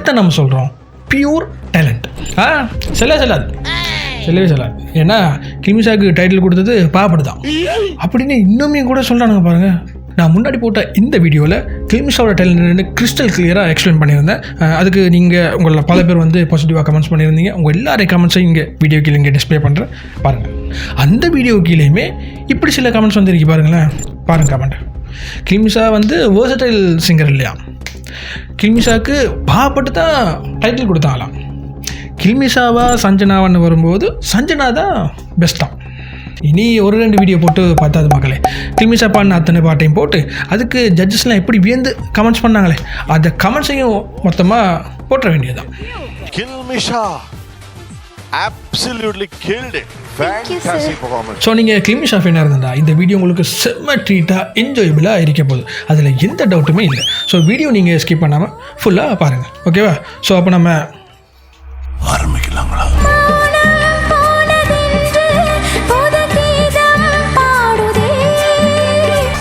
இதைத்தான் நம்ம சொல்கிறோம் பியூர் டேலண்ட் ஆ செல்ல செல்லாது செல்லவே செல்லாது. ஏன்னா கிமிசாக்கு டைட்டில் கொடுத்தது பாப்படு தான். அப்படின்னு இன்னுமே கூட சொல்கிறானுங்க பாருங்கள் நான் முன்னாடி போட்ட இந்த வீடியோவில் கிளிமிஷாவோட டேலண்ட்னு கிறிஸ்டல் கிளியராக எக்ஸ்பிளைன் பண்ணியிருந்தேன். அதுக்கு நீங்கள் உங்களை பல பேர் வந்து பாசிட்டிவாக கமெண்ட்ஸ் பண்ணியிருந்தீங்க. உங்கள் எல்லாரையும் கமெண்ட்ஸையும் இங்கே வீடியோ கீழே இங்கே டிஸ்ப்ளே பண்ணுறேன் பாருங்கள் அந்த வீடியோ கீழேயுமே இப்படி சில கமெண்ட்ஸ் வந்துருக்கு பாருங்களேன். பாருங்கள் கமெண்ட் கிளிமிஷா வந்து வேர்சடைல் சிங்கர் இல்லையா? கில்மிஷாவுக்கு பாப்பட்டு தான் டைட்டில் கொடுத்தாங்களாம். கில்மிஷாவா சஞ்சனாவான்னு வரும்போது சஞ்சனா தான் பெஸ்ட்டாக இனி ஒரு ரெண்டு வீடியோ போட்டு பார்த்தாது மக்களே. கில்மிஷா பாடின அத்தனை பாட்டையும் போட்டு அதுக்கு ஜட்ஜஸ்லாம் எப்படி வியந்து கமெண்ட்ஸ் பண்ணாங்களே அந்த கமெண்ட்ஸையும் மொத்தமாக போட்டுற வேண்டியதுதான். Performance. ஸோ நீங்கள் கிளிமிஷா ஃபேனாக இருந்தா இந்த வீடியோ உங்களுக்கு செம்ம ட்ரீட்டாக என்ஜாயபிளாக இருக்க போகுது. அதில் எந்த டவுட்டுமே இல்லை. ஸோ வீடியோ நீங்கள் ஸ்கிப் பண்ணாமல் ஃபுல்லாக பாருங்கள் ஓகேவா ஸோ அப்போ நம்ம ஆரம்பிக்கலாங்களா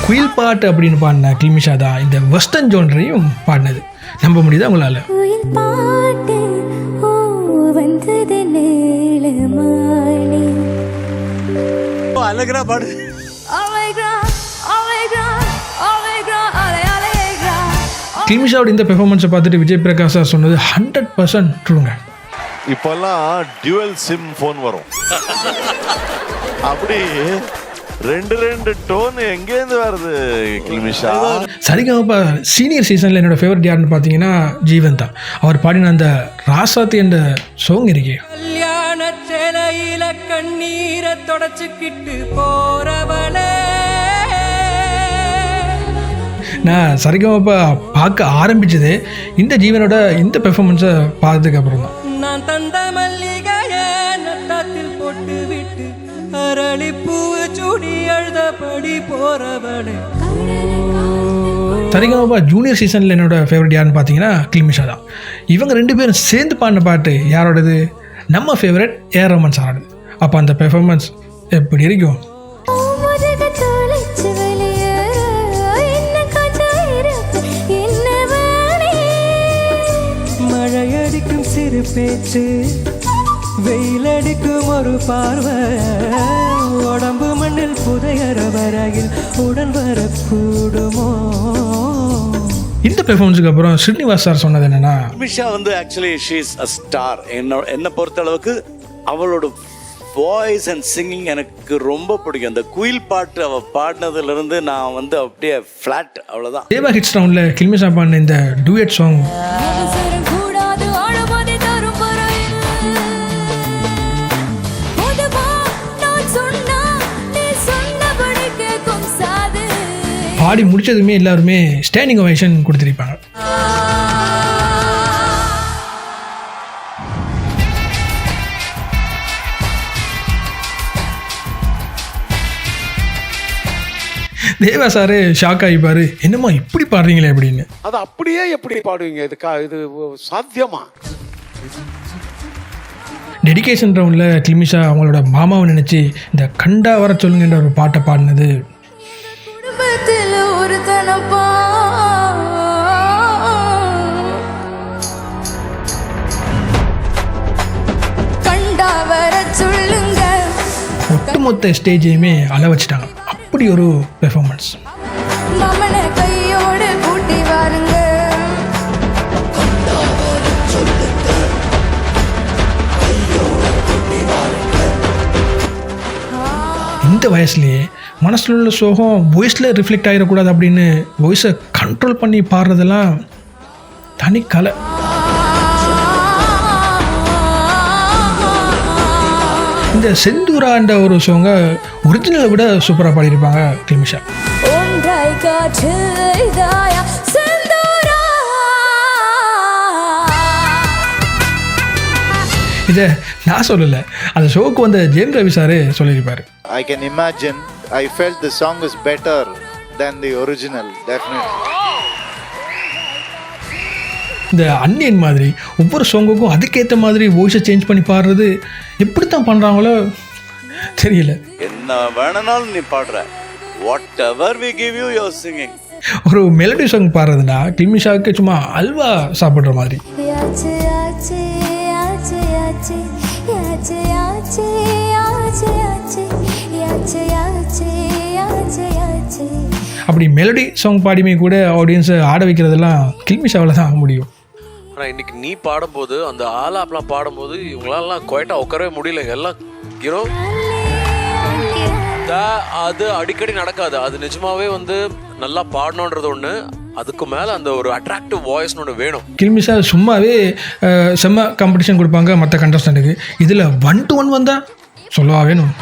குயில் பாட்டு அப்படின்னு பாடின கிளிமிஷா தான் இந்த வெஸ்டர்ன் ஜோன்ரையும் பாடினது. நம்ப முடியுதா உங்களால்? அழகரா பாடு. கிளிமிஷாவோட இந்த பெர்ஃபார்மன்ஸை பார்த்துட்டு விஜய் பிரகாஷ் சார் சொன்னது ஹண்ட்ரட் பர்சன்ட் ட்ரூங்க இப்பெல்லாம் டியூவல் சிம் ஃபோன் வரும். அப்படி ரெண்டு ரெண்டு டோன் எங்கேருந்து வருது கில்மிஷா சரிகமப்பா சீனியர் சீசனில் என்னோட ஃபேவரட் யாருன்னு பார்த்தீங்கன்னா ஜீவன் தான். அவர் பாடின அந்த ராசாத்தி என்ற சோங் இருக்கே. கல்யாண சேலையில கண்ணீரை தொடச்சுக்கிட்டு போறவளே. நான் சரிகமப்பா பார்க்க ஆரம்பிச்சதே இந்த ஜீவனோட இந்த பெர்ஃபார்மன்ஸை பார்த்ததுக்கு அப்புறம் தான். நான் தந்த மல்லிகைய நட்டத்தில் போட்டு விட்டு அரளிப்பூவு சூடி எழுதபடி போறவளே. சரிகமப்பா ஜூனியர் சீசனில் என்னோட ஃபேவரட் யாருன்னு பார்த்தீங்கன்னா கிளிமிஷா தான். இவங்க ரெண்டு பேரும் சேர்ந்து பாடின பாட்டு யாரோடது? நம்ம ஃபேவரட் ஏஆர் ரமன் சாரோடது அப்போ அந்த பெர்ஃபார்மன்ஸ் எப்படி இருக்கும்? மழையடிக்கும் சிறு பேச்சு வெயிலடிக்கும் ஒரு பார்வை. உடம்பு மண்ணில் புதையற வரையில் உடன் வரக்கூடுமோ? இந்த பெர்ஃபார்மன்ஸுக்கு அப்புறம் ஸ்ரீனிவாஸ் சார் சொன்னது என்னன்னா மிஷா வந்து ஆக்சுவலி ஷீஸ் அ ஸ்டார் என்ன என்னை பொறுத்த அளவுக்கு அவளோட வாய்ஸ் அண்ட் சிங்கிங் எனக்கு ரொம்ப பிடிக்கும். அந்த குயில் பாட்டு அவள் பாடினதுலேருந்து நான் வந்து அப்படியே ஃப்ளாட் அவ்வளோதான் தேவா ஹிட்ஸ் ரவுண்டில் கிளிமிஷா பாடின இந்த டூயட் சாங் பாடி முடிச்சதுமே எல்லாருமே ஸ்டாண்டிங் ஒவேஷன் கொடுத்துருப்பாங்க. தேவா சாரு ஷாக் ஆகிப்பாரு என்னம்மா இப்படி பாடுறீங்களே அப்படின்னு. அது அப்படியே எப்படி பாடுவீங்க? இது கா இது சாத்தியமா? டெடிகேஷன் ரவுண்டில் கிளிமிஷா அவங்களோட மாமாவை நினச்சி இந்த கண்டா வர சொல்லுங்கன்ற ஒரு பாட்டை பாடினது ஒட்டுமொத்த ஸ்டேஜையுமே அள வச்சுட்டாங்க. அப்படி ஒரு பெர்ஃபார்மன்ஸ் மமன கையோடு கூட்டி வாருங்க. இந்த வயசுலேயே மனசில் உள்ள சோகம் வாய்ஸில் ரிஃப்ளெக்ட் ஆகிடக்கூடாது அப்படின்னு வாய்ஸை கண்ட்ரோல் பண்ணி பாடுறதெல்லாம் தனி கலை. இந்த செந்தூரான்ற ஒரு சோங்கை ஒரிஜினலை விட சூப்பராக பாடியிருப்பாங்க கிளிமிஷா. இதை நான் சொல்லலை. அந்த ஷோவுக்கு வந்த ஜெயம் ரவி சாரு சொல்லியிருப்பார். I can imagine. I felt the song is better than the original, definitely. இந்த அன்னியன் மாதிரி ஒவ்வொரு சாங்குக்கும் அதுக்கேற்ற மாதிரி வாய்ஸை சேஞ்ச் பண்ணி பாடுறது எப்படி தான் பண்ணுறாங்களோ தெரியல என்ன வேணும்னாலும் நீ பாடுற whatever we give you your singing ஒரு மெலடி சாங் பாடுறதுனா கில்மிஷாவுக்கு சும்மா அல்வா சாப்பிட்ற மாதிரி யாச்சே யாச்சே யாச்சே யாச்சே யாச்சே யாச்சே அப்படி மெலடி சாங் பாடியுமே கூட ஆடியன்ஸை ஆட வைக்கிறதெல்லாம் கில்மிஷாவில் தான் ஆக முடியும். ஆனால் இன்னைக்கு நீ பாடும்போது அந்த ஆலாப்லாம் பாடும்போது இவங்களாலாம் குவைட்டாக உட்காரவே முடியல. எல்லாம் யூனோ அது அடிக்கடி நடக்காது. அது நிஜமாவே வந்து நல்லா பாடணுன்றது ஒன்று அதுக்கு மேலே அந்த ஒரு அட்ராக்டிவ் வாய்ஸ்னு ஒன்று வேணும். கில்மிஷா சும்மாவே செம்ம காம்படிஷன் கொடுப்பாங்க மற்ற கண்டஸ்டண்ட்டுக்கு இதில் ஒன் டு ஒன் வந்தால் சொல்லவா வேணும்?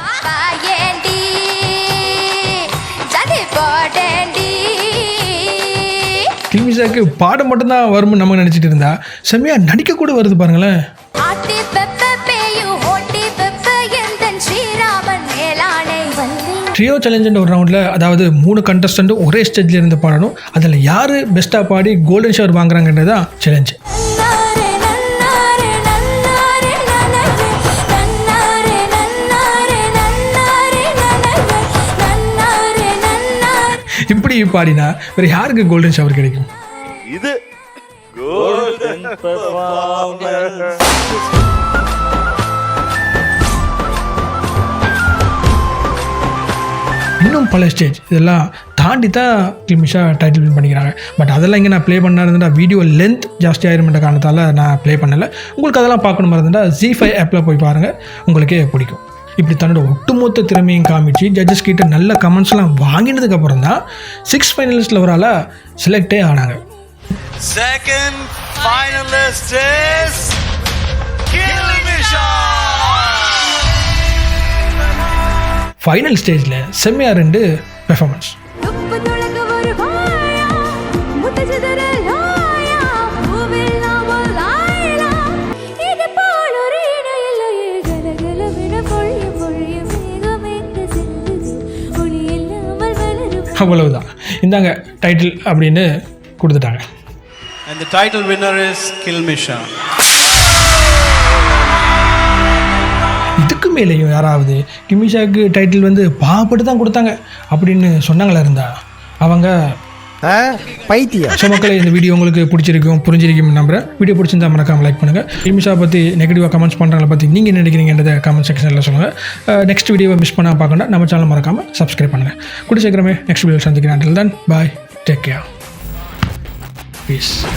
மனிஷாக்கு பாடம் மட்டும்தான் வரும்னு நம்ம நினைச்சிட்டு இருந்தா செம்மையாக நடிக்க கூட வருது பாருங்களேன். ட்ரியோ சேலஞ்சுன்ற ஒரு ரவுண்டில் அதாவது மூணு கண்டஸ்டண்ட்டும் ஒரே ஸ்டேஜில் இருந்து பாடணும். அதில் யார் பெஸ்ட்டாக பாடி கோல்டன் ஷவர் வாங்குறாங்கன்றது தான் சேலஞ்சு இப்படி பாடினா வேறு யாருக்கு கோல்டன் ஷவர் கிடைக்கும்? இது கோல்டன் இன்னும் பல ஸ்டேஜ் இதெல்லாம் தாண்டி தான் கிளிமிஷா டைட்டில் வின் பண்ணிக்கிறாங்க. பட் அதெல்லாம் இங்கே நான் ப்ளே பண்ணா இருந்தால் வீடியோ லென்த் ஜாஸ்தி ஆயிருமென்ற காரணத்தால் நான் ப்ளே பண்ணலை. உங்களுக்கு அதெல்லாம் பார்க்கணும் இருந்தால் ஜி ஃபைவ் ஆப்பில் போய் பாருங்கள் உங்களுக்கே பிடிக்கும். இப்படி தன்னோட ஒட்டுமொத்த திறமையும் காமிச்சு ஜட்ஜஸ் கிட்ட நல்ல கமெண்ட்ஸ்லாம் வாங்கினதுக்கு அப்புறம் தான் சிக்ஸ் ஃபைனலிஸ்ட்டில் ஒரு ஆளாக செலக்டே ஆனாங்க. Second finalist is Kilmisha. Final ஸ்டேஜில் செம்மையாக ரெண்டு பெர்ஃபார்மன்ஸ் அவ்வளவுதான். இந்தாங்க டைட்டில் அப்படின்னு கொடுத்துட்டாங்க. And the title winner is Kilmisha. இதுக்கு மேலேயும் யாராவது கிமிஷாக்கு டைட்டில் வந்து பாவப்பட்டு தான் கொடுத்தாங்க அப்படின்னு சொன்னாங்களா இருந்தா? அவங்க பைத்தியம். ஸோ மக்களே இந்த வீடியோ உங்களுக்கு பிடிச்சிருக்கும் புரிஞ்சிருக்கும் நம்புறேன். வீடியோ பிடிச்சிருந்தா மறக்காம லைக் பண்ணுங்கள் கிமிஷா பற்றி நெகட்டிவாக கமெண்ட்ஸ் பண்ணுறவங்கள பற்றி நீங்கள் என்ன நினைக்கிறீங்கன்றத கமெண்ட் செக்ஷனில் சொல்லுங்கள் நெக்ஸ்ட் வீடியோவை மிஸ் பண்ணால் பார்க்கணும் நம்ம சேனல் மறக்காமல் சப்ஸ்கிரைப் பண்ணுங்கள் கூடி சீக்கிரமே நெக்ஸ்ட் வீடியோ சந்திக்கிறேன். தான் பாய் டேக் கேர் Isso.